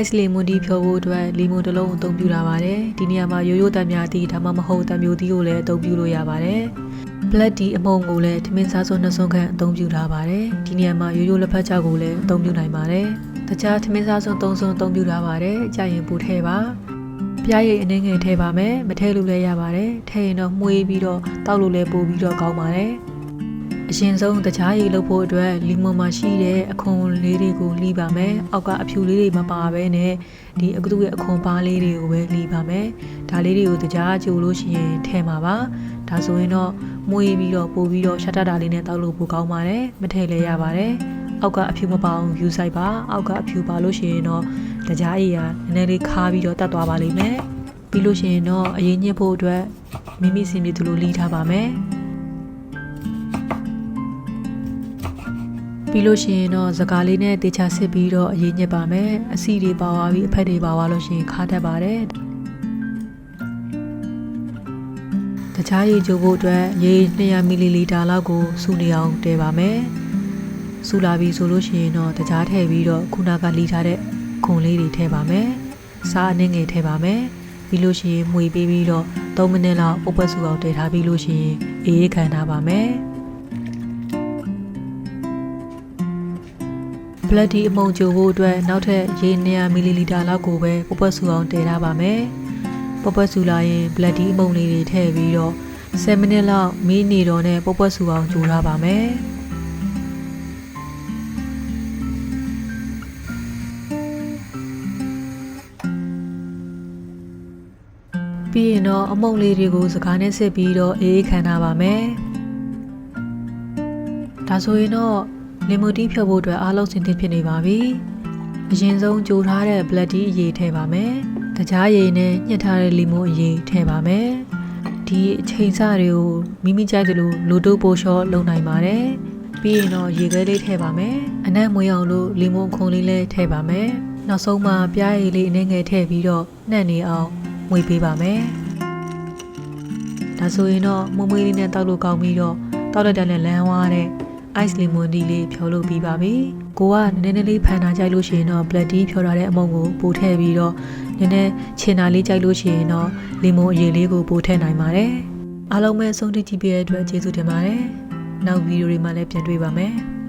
ice lemon tea ဖြောဖို့အတွက် lemon တစ်လုံးအသုံးပြုတာပါတယ်ဒီနေရာမှာရိုးရိုးတံများတီးဒါမှမဟုတ်တံမျိုးတီးကိုလည်းအသုံးပြုလို့ရပါတယ် black tea အမုံကိုလည်းထမင်းစားစုံနှစ်စုံခန့်အသုံးပြုထားပါတယ်ဒီနေရာမှာရိုးရိုးလက်ဖက်ချောက်ကိုလည်းအသုံးပြုနိုင်ပါတယ်တခြားထမင်းစားစုံသုံးစုံအသုံးပြုထားပါတယ်ကြာရင်ပူထဲပါပြားရည်အနှင်းငယ်ထဲပါမယ်မထဲလို့လည်းရပါတယ်ထဲရင်တော့မှုေးပြီးတော့တောက်လို့လည်းပို့ပြီးတော့ကောင်းပါတယ် အရင်ဆုံးတခြားရည်လုပ်ဖို့အတွက်လီမွန်မှာရှိတဲ့အခွန်လေးတွေကိုလှီးပါမယ်အောက်ကအဖြူလေးတွေမပါဘဲနဲ့ဒီအကတူရဲ့အခွန်ပါလေးတွေကိုပဲလှီးပါမယ်ဒါလေးတွေကိုတခြားကြိုလို့ရှိရင်ထဲမှာပါဒါဆိုရင်တော့မွေးပြီးတော့ပို့ပြီးတော့ရှက်တတာလေးနဲ့တောက်လို့ပိုကောင်းပါတယ်မထည့်လည်းရပါတယ်အောက်ကအဖြူမပါအောင်ယူဆိုင်ပါအောက်ကအဖြူပါလို့ရှိရင်တော့တကြားရည်ကနည်းနည်းလေးခါပြီးတော့တတ်သွားပါလိမ့်မယ်ပြီးလို့ရှိရင်တော့အရင်ညစ်ဖို့အတွက်မိမိစင်ပြေသူလိုလှီးထားပါမယ် ပြီးလို့ရှိရင်တော့စကားလေးနဲ့တေချာစစ်ပြီးတော့အရင်ညစ်ပါမယ်အစီတွေပါသွားပြီးအဖက်တွေပါသွားလို့ရှိရင်ခါတတ်ပါတယ်တခြားရေချိုးဖို့အတွက်ရေ200မီလီလီတာလောက်ကိုစုနေအောင်တည်ပါမယ်။စုလာပြီဆိုလို့ရှိရင်တော့တခြားထည့်ပြီးတော့ခုနကလီထားတဲ့ခွန်လေးတွေထည့်ပါမယ်။စားအနှင်းငယ်ထည့်ပါမယ်။ပြီးလို့ရှိရင်မှွေပေးပြီးတော့3မိနစ်လောက်ပုတ်ပတ်စုအောင်တည်ထားပြီးလို့ရှိရင်အေးအေးခံထားပါမယ်။ black tea အမုံကြိုဖို့အတွက်နောက်ထပ်ရေ200မီလီလီတာလောက်ကိုပဲပုတ်ပတ်စုအောင်တည်ထားပါမယ်။ပုတ်ပတ်စုလာရင် black tea အမုံလေးတွေထည့်ပြီးတော့7မိနစ်လောက်မီးနေတော့နဲ့ပုတ်ပတ်စုအောင်ကြိုထားပါမယ်။ပြီးရင်တော့အမုံလေးတွေကိုစကားနဲ့စစ်ပြီးတော့အေးအေးခံထားပါမယ်။ဒါဆိုရင်တော့ လီမိုတီဖြုတ်ဖို့အတွက်အားလုံးစင်သင့်ဖြစ်နေပါပြီ။အရင်ဆုံးကြိုထားတဲ့ black tea အရေးထည့်ပါမယ်။တခြားရည်နဲ့ညှက်ထားတဲ့လီမိုအရေးထည့်ပါမယ်။ဒီအချိန်စတွေကိုမိမိကြိုက်သလိုလိုတိုးပိုရှော့လုပ်နိုင်ပါတယ်။ပြီးရင်တော့ရေခဲလေးထည့်ပါမယ်။အနက်မွေးအောင်လို့လီမိုခုံလေးလည်းထည့်ပါမယ်။နောက်ဆုံးမှပြားရည်လေးအနည်းငယ်ထည့်ပြီးတော့နှက်နေအောင်မွေပေးပါမယ်။ဒါဆိုရင်တော့မွေးမွေးလေးနဲ့တောက်လို့ကောင်းပြီးတော့တောက်လက်တန်းနဲ့လမ်းဝါးတဲ့ ice lemon tea လေးဖြောလို့ပြီးပါပြီ။ကိုကနည်းနည်းလေးဖန်တာကြိုက်လို့ရှိရင်တော့ black tea ဖြောထားတဲ့အမုံကိုပို့ထည့်ပြီးတော့နည်းနည်းချင်တာလေးကြိုက်လို့ရှိရင်တော့ lemon အရည်လေးကိုပို့ထည့်နိုင်ပါတယ်။အားလုံးပဲဆုံးထိကြည့်ပြတဲ့အတွက်ကျေးဇူးတင်ပါတယ်။နောက်ဗီဒီယိုတွေမှာလည်းပြန်တွေ့ပါမယ်။